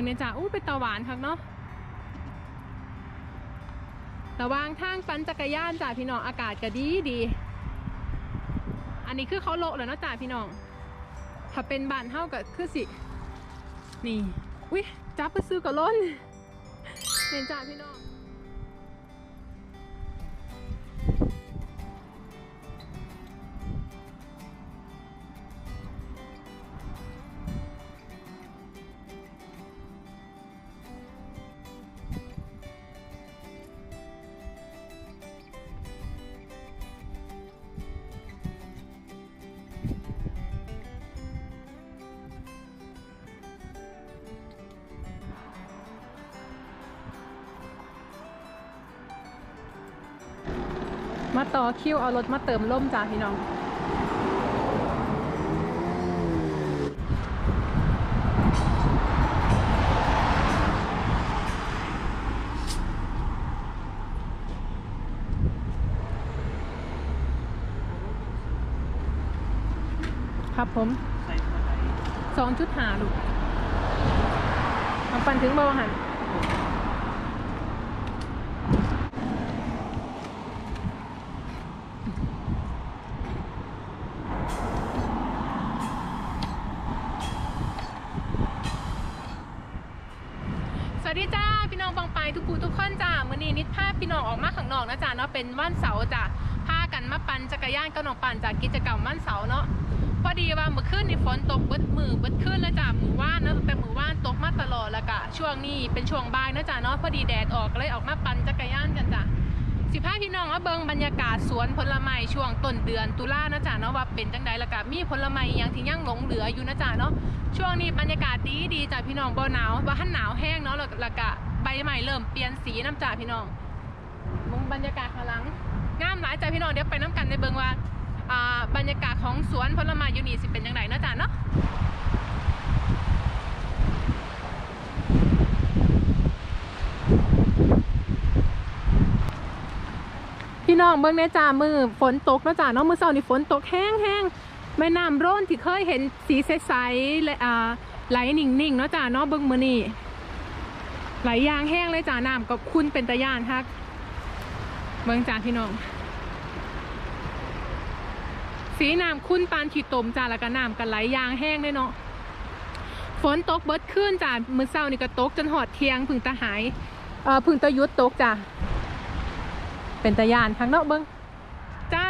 างเนี่ยจ้าอู้เป็นตะหวานครับเนาะระวางทางปันจักรยานจ้าพี่น้องอากาศก็ดีดี อันนี้คือเขาโลแล้วเนาะจ้าพี่น้อง ถ้าเป็นบ้านเท่ากับคือสิ นี่ อุ้ยจับไปซื้อกับล้นเห็นจ้าพี่น้อง ต่อคิวเอารถมาเติมล่มจ้าพี่น้องครับผมใส่ตัวไหนสองจุดหาลูกเอาปันถึงบอหัน สวัสดีจ้าพี่น้องบางไปายทุกผู้ทุกคนจ้ามือนี้นิดพาพี่น้องออกมาข้างนอกนะจ้าเนาะเป็นวันเสาร์จ้าพากันมาปั่นจักรยานกับน้องปั่นจากกิจกรรมวันเสาร์เนาะพอดีว่าเมื่อคืนนี่ฝนตกเบิดมือเบิดคืนแล้วจ้ามือว่านนะแต่มือว่านตกมาตลอดแล้วกะช่วงนี้เป็นช่วงบ่ายนะจ้าเนาะพอดีแดดออกเลยออกมาปั่นจักรยานกันจ้าสิพาพี่น้องมาเบิ่งบรรยากาศสวนผลไม้ช่วงต้นเดือนตุลานะจ้าเนาะว่าเป็นจังใดล้วก็มีผลไม้อย่างที่ยังหลงเหลืออยู่นะจ้าเนาะช่วงนี้บรรยากาศดีดีจ้ะพี่น้องบ่หนาวบ่ทันหนาวแห้งเนาะล้วแล้วก็ ใบใหม่เริ่มเปลี่ยนสีน้ำจ้าพี่น้องมุมบรรยากาศข้างหลังงามหลายจ้ะพี่น้องเดี๋ยวไปน้ำกันในเบิงว่าอ่าบรรยากาศของสวนผลไม้ยูนีสิเป็นยังไงเนาะจ้ะเนาะพี่น้องเบิ่งในจ้ามือฝนตกเนาะจ้ะเนาะมือเช้านี่ฝนตกแห้งแห้งแม่น้ำร่นที่เคยเห็นสีใสๆและอ่าไหลนิ่งๆเนาะจ้ะเนาะเบิ่งมือนี้ ไหลยางแห้งเลยจ้าน้ำกับคุณเป็นตะยานทักเมืองจ้าพี่น้อง สีน้ำคุณปานขีดตมจ้าแล้วก็น้ำกันไหลยางแห้งเลยเนาะฝนตกเบิดขึ้นจ้ามือเศร้านี่ก็ตกจนหอดเทียงพึ่งตะหายเอ่อพึ่งตะยุดตกจ้าเป็นตะยานทางเนาะเบิ้ง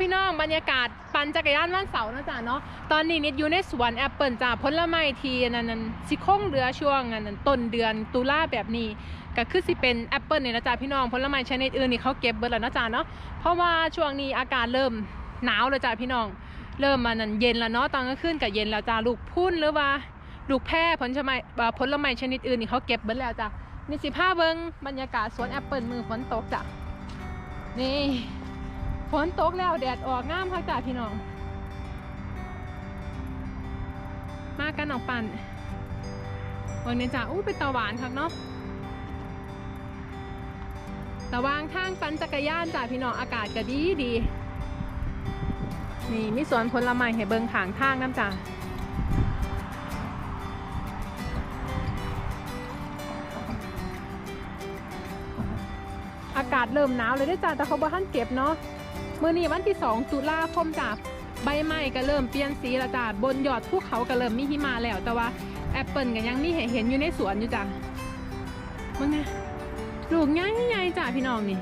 พี่น้องบรรยากาศปั่นจักรยานวันเสาร์เนาะจ้าเนาะตอนนี้นิดอยู่ในสวนแอปเปิลจ้าผลไม้ทีนั้นนั้นสิคงเรือช่วงอันนั้นต้นเดือนตุลาแบบนี้ก็คือสิเป็นแอปเปิลเนี่ยนะจ๊ะพี่น้องผลไม้ชนิดอื่นนี่เขาเก็บเบิดแล้วนะจ๊ะเนาะเพราะว่าช่วงนี้อากาศเริ่มหนาวแล้วจ้ะพี่น้อง เริ่มมานั่นเย็นแล้วเนาะตอนกลางคืนก็เย็นแล้วจ้ะลูกพุ่นหรือว่าลูกแพร่ผลไม้ผลไม้ชนิดอื่นนี่เขาเก็บเบิดแล้วจ้ะนี่สิผ้าเบิงบรรยากาศสวนแอปเปิลมือฝนตกจ้ะนี่ ฝนตกแล้วแดดออกงามพักจ้ะพี่น้อง มากันออกปั่นวันนี้จ้ะอู้เป็นตาหวานครับเนาะระวางทางปั่นจักรยานจ้ะพี่น้องอากาศก็ดีดีนี่มีสวนผลไม้ให้เบิงขางทางน้ำจ้ะอากาศเริ่มหนาวเลยได้จ้ะแต่เขาบ่ทันเก็บเนาะ มื้อนี้วันที่ 2 ตุลาคมจ้ะใบไม้ก็เริ่มเปลี่ยนสีแล้วจ้ะบนยอดภูเขาก็เริ่มมีหิมะแล้ว แต่ว่าแอปเปิลก็ยังมีให้เห็นอยู่ในสวนอยู่จ้ะมันไงลูกง่ายง่ายจ้ะพี่น้องนี่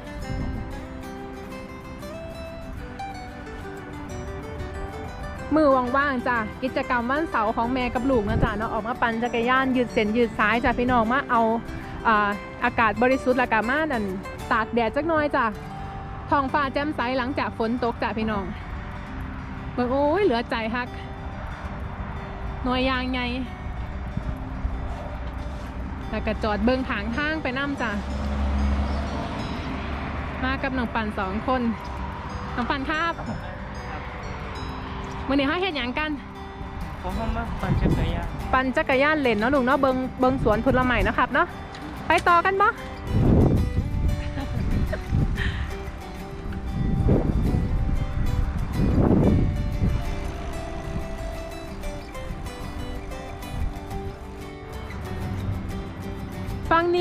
มือว่างๆจ้ะกิจกรรมวันเสาร์ของแม่กับลูกนะจ้ะเนาะออกมาปั่นจักรยานยืดเส้นยืดสายจ้ะพี่น้องมาเอาอาอากาศบริสุทธิ์ละกามานั่นตากแดดจักน่อยจ้ะ ท้องฟ้าแจ่มใสหลังจากฝนตกจ้ะพี่น้องเบิ่งโอ้ยเหลือใจฮัก หน่วยยางไงแล้วก็จอดเบิ่งขางทางไปน้ำจ้ะ มากับน้องปันสองคนน้องปันครับมื่อนี้เขาเห็นอย่างกัน ผมว่ามาปั่นจักรยาน ปั่นจักรยานเล่นเนาะลุงเนาะเบิงเบิงสวนผลไม้เนาะครับเนาะ ไปต่อกันบ่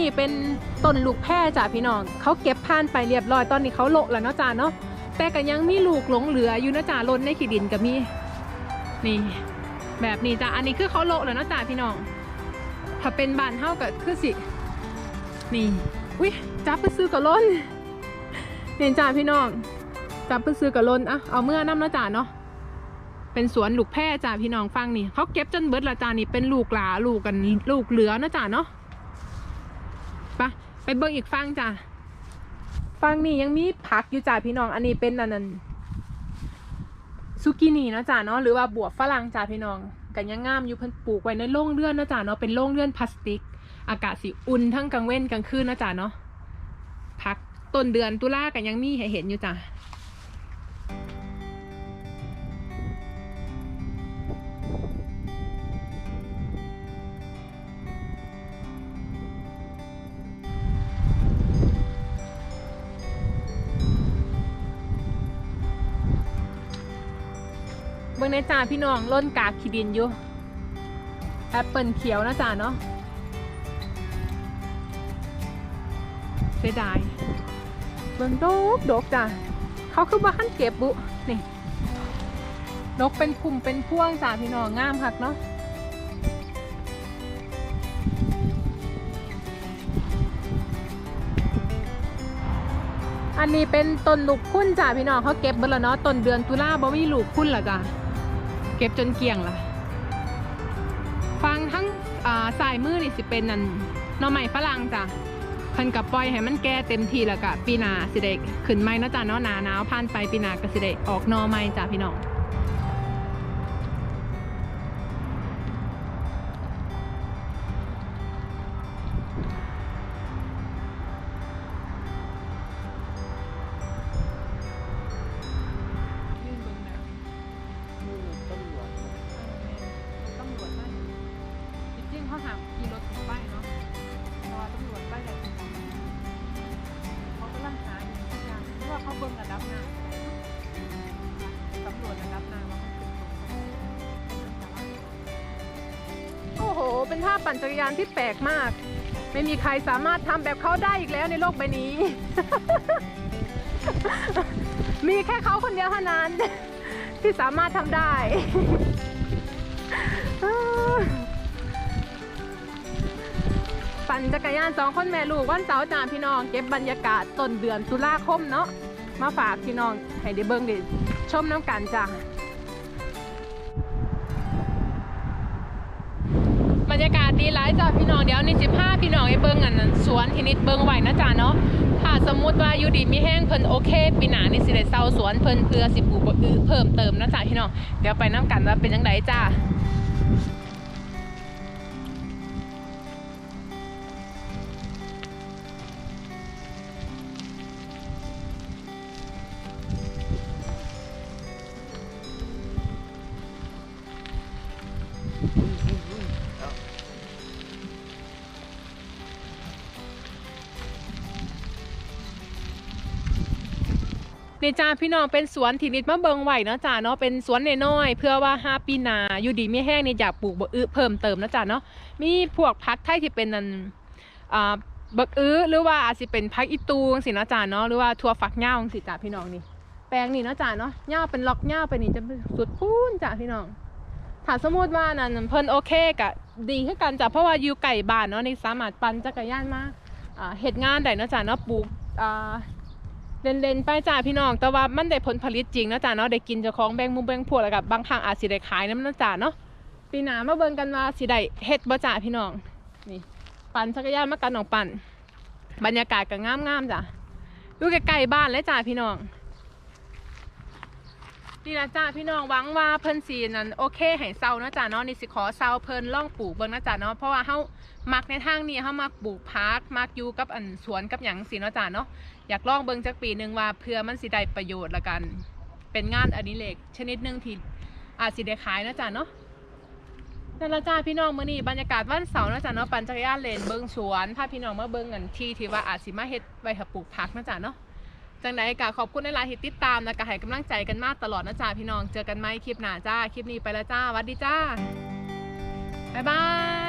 นี่เป็นต้นลูกแพร่จ้ะพี่น้องเขาเก็บผ่านไปเรียบร้อยตอนนี้เขาโละแล้วเนาะจ้าเนาะแต่ก็ยังมีลูกหลงเหลืออยู่นะจ้าล้นในขี้ดินก็มีนี่ แบบนี้จ้ะอันนี้คือเขาโละแล้วเนาะจ้าพี่น้องถ้าเป็นบานเฮาก็คือสินี่อุ้ยจับไปซื้อกับล้นเห็นจ้าพี่น้องจับไปซื้อกับล้นอะเอาเมื่อน้ำเนาะจ้าเนาะเป็นสวนลูกแพร่จ้าพี่น้องฟังนี่เขาเก็บจนเบิดละจ้านี่เป็นลูกหลาลูกกันลูกเหลือเนาะจ้าเนาะ ปะไปเบิ่งอีกฟังจ้ะฟังนี่ยังมีผักอยู่จ้ะพี่น้อง อันนี้เป็นนันนันซุกินี่เนาะจ้ะเนาะหรือว่าบวบฝรั่งจ้ะพี่น้องกันยังงามอยู่เพิ่นปลูกไว้ในโล่งเลื่อนเนาะจ้ะเนาะเป็นโล่งเลื่อนพลาสติก อากาศสิอุ่นทั้งกลางเว้นกลางคืนเนาะจ้ะเนาะพักต้นเดือนตุลากันยังมีให้เห็นอยู่จ้ะ เบิ่งในจ่าพี่น้องล้นกากขี้ดินอยู่แอปเปิลเขียวนะจ่าเนาะเสียดายเบิ่งดกดกจ้ะเขาคือบ้านเก็บบุนี่ดกเป็นพุ่มเป็นพ่วงจ้าพี่น้องงามคักเนาะอันนี้เป็นต้นลูกคุ้นจ้าพี่น้องเขาเก็บเบิดแล้วเนาะต้นเดือนตุลาบ่มีลูกคุ้นละจ้ะ เก็บจนเกลี่ยงละฟังทั้งสายมือนี่สิเป็นนั่นน่อไม้ฝรั่งจ้ะเพิ่นกับปล่อยให้มันแก่เต็มทีแล้วกะปีนาสิเด้ขึ้นไม้เนาะจ้ะเนาะหนาหนาวผ่านไปปีนากะสิเด้ออกนอใหม่จ้ะพี่น้อง เป็นท่าปั่นจักรยานที่แปลกมาก ไม่มีใครสามารถทำแบบเขาได้อีกแล้วในโลกใบนี้ มีแค่เขาคนเดียวเท่านั้น ที่สามารถทำได้ ปั่นจักรยานสองคนแม่ลูกวันเสาร์จ้าพี่น้องเก็บบรรยากาศต้นเดือนตุลาคมเนาะมาฝากพี่น้องให้ได้เบิ่งได้ชมน้ำกันจ้า รรยากาศดีหลายจ้าพี่น้องเดี๋ยวนี่สิพาพี่น้องไปเบิ่งอันนั้นสวนทีนิดเบิ่งไหวนะจ้าเนาะถ้าสมมุติว่าอยู่ดีมีแห้งเพิ่นโอเคปีหน้านี่สิได้เซาสวนเพิ่นเพื่อสิปลูกบ่เพิ่มเติมนะจ้าพี่น้องเดี๋ยวไปน้ำกันว่าเป็นจังไดจ้า นี่จ้าพี่น้องเป็นสวนที่นิดมาเบิงไหวเนาะจ้าเนาะเป็นสวนน้อยๆเพื่อว่าห้าปีนาอยู่ดีไม่แห้งนี่อยากปลูกบะอื้อเพิ่มเติมนะจ้าเนาะมีพวกพักไทยที่เป็นนันอ่าบักอื้อหรือว่าอาจจะเป็นพักอีตูงสินะจ้าเนาะหรือว่าทั่วฝักเหย้าสิจ้าพี่น้องนี่แปลงนี่เนาะจ้าเนาะเหย้าเป็นล็อกเหย้าไปนี่จะสุดพูนจ้าพี่น้องถ้าสมมติว่านั่นเพิ่นโอเคกะดีขึ้นกันจ้ะเพราะว่าอยู่ไก่บ้านเนาะนี่สามารถปั่นจักรยานมาอ่าเฮ็ดงานได้เนาะจ้าเนาะปลูกอ่า เล่นๆไปจ้าพี่น้องแต่ว่ามันได้ผลผลิตจริงนะจ้าเนาะได้กินเจ้าของแบงมุมแบงพวกแล้วกับบางครั้งอาจสิได้ขายน้ำนะจ้าเนาะปีหน้ามาเบิ่งกันว่าสิได้เฮ็ดบ่จ้าพี่น้องนี่ปั่นจักรยานมากันน้องปั่นบรรยากาศก็งามๆจ้ะอยู่ใกล้ๆบ้านเลยจ้าพี่น้อง นี่นะจ้าพี่น้องหวังว่าเพิ่นสีนั้นโอเคให้เซานะจ้าเนาะนี่สิขอเซาเพิ่นล่องปลูกเบิ่งนะจ้าเนาะเพราะว่าเฮามักในทางนี้เฮามักปลูกพักมักอยู่กับอันสวนกับหยังสินะจ้าเนาะอยากลองเบิ่งจักปีหนึ่งว่าเพื่อมันสิได้ประโยชน์ละกัน เป็นงานอดิเรกชนิดหนึ่งที่อาจสิได้ขายนะจ๊ะเนาะนั่นละจ้าพี่น้องมื้อนี้บรรยากาศวันเสาร์นะจ๊ะเนาะปั่นจักรยานเล่นเบิ่งสวนพาพี่น้องมาเบิ่งกันที่ที่ว่าอาจสิมาเฮ็ดไว้ให้ปลูกผักนะจ๊ะเนาะ จังไดก็ขอบคุณในหลายที่ติดตามนะก็ให้กำลังใจกันมาตลอดนะจ้าพี่น้อง เจอกันไหมคลิปหน้าจ้า คลิปนี้ไปแล้วจ้าวัสดีจ้า บ๊ายบาย